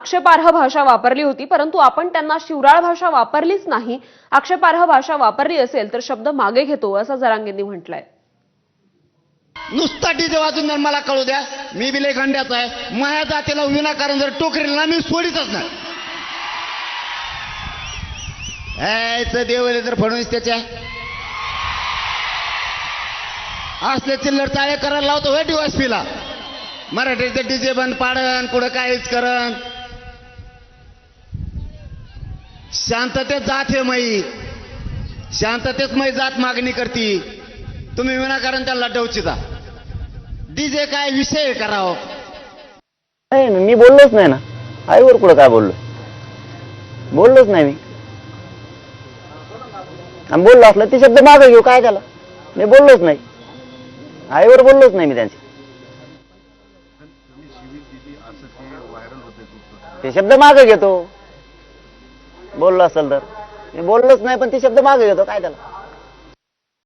आक्षेपार्ह भाषा वापरली होती परंतु आपण त्यांना शिवराळ भाषा वापरलीच नाही. आक्षेपार्ह भाषा वापरली असेल तर शब्द मागे घेतो असं जरांगेंनी म्हटलंय. नुसता डीजे वाजून जर मला कळू द्या मी बिले लय खंड्याचा आहे. माझ्या जातीला विनाकारण जर टोकरील ना मी सोडीतच नाही. देवले तर फडणवीस त्याच्या. असले चिल्लर चाळे करायला लावतो होय डिवासपीला मराठीचे डीजे बंद पाडन कुठं काहीच करण शांततेत जात हे मई शांततेत मै जात मागणी करती. तुम्ही विनाकारण त्याला डवचिता डीजे काय विषय करावं? नाही ना, मी बोललोच नाही ना. आईवर कुठं काय बोललो? बोललोच नाही मी. आणि बोललो असलं ते शब्द मागे घेऊ काय त्याला? मी बोललोच नाही. आईवर बोललोच नाही मी त्यांचे. ते शब्द मागे घेतो. बोललो असेल तर. मी बोललोच नाही पण ते शब्द मागे घेतो. काय त्याला?